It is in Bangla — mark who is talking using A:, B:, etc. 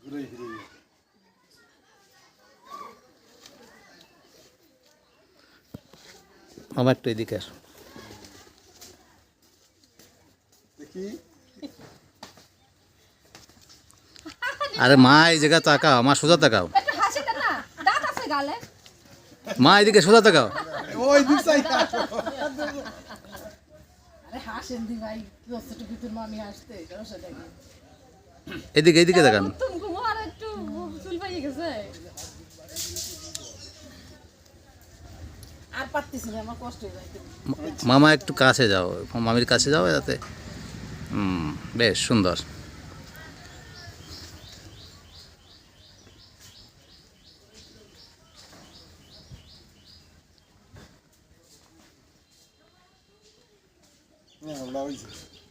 A: ঘুরে ঘুরে
B: আমার একটু এদিকে আস আরে মা এই জায়গা তাকাও মা সোজা তাকাও মা এদিকে সোজা তাকাও
A: ওই দিক
C: হাসেন দি ভাই দশটা ভিতর মামি আসতে
B: এদিকে এদিকে দেখান।
D: তুমি ঘুমো একটু চুল পাইয়ে গেছে।
C: আর পারতেছি না আমার কষ্ট হয়ে যায়
B: মামা একটু কাছে যাও মামির কাছে যাও যাতে হুম বেশ সুন্দর।
C: Não, lá existe.